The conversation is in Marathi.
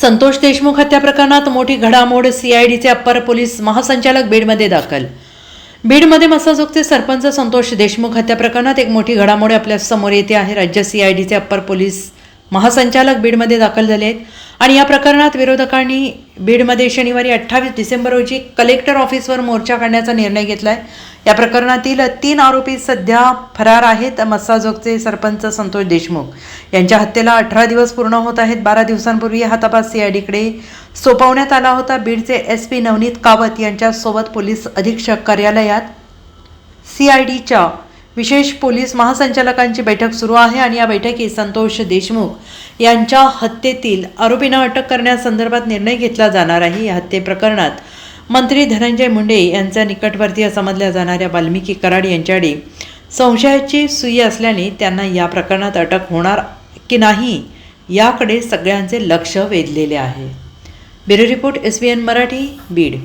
संतोष देशमुख हत्या प्रकरणात मोठी घडामोड सीआयडीचे अप्पर पोलीस महासंचालक बीडमध्ये दाखल. बीडमध्ये मसाजोगचे सरपंच संतोष देशमुख हत्या प्रकरणात एक मोठी घडामोड आपल्यासमोर येते आहे. राज्य सीआयडीचे अप्पर पोलीस महासंचालक बीडमध्ये दाखल झाले आहेत. आणि या प्रकरणात विरोधकांनी बीडमध्ये शनिवारी अठ्ठावीस डिसेंबर रोजी कलेक्टर ऑफिसवर मोर्चा काढण्याचा निर्णय घेतला आहे या प्रकरणातील तीन आरोपी सध्या फरार आहेत. मस्साजोगचे सरपंच संतोष देशमुख यांच्या हत्येला अठरा दिवस पूर्ण होत आहेत. बारा दिवसांपूर्वी हा तपास सीआयडीकडे सोपवण्यात आला होता. बीडचे एस पी नवनीत कावत यांच्यासोबत पोलीस अधीक्षक कार्यालयात सीआयडीच्या विशेष पोलीस महासंचालकांची बैठक सुरू आहे आणि या बैठकीत संतोष देशमुख यांच्या हत्येतील आरोपींना अटक करण्यासंदर्भात निर्णय घेतला जाणार आहे. या हत्ये प्रकरणात मंत्री धनंजय मुंडे यांच्या निकटवर्तीय समजल्या जाणाऱ्या वाल्मिकी कराड यांच्याकडे संशयाची सुई असल्याने त्यांना या प्रकरणात अटक होणार की नाही याकडे सगळ्यांचे लक्ष वेधलेले आहे. Bureau report S B N Marathi Beed.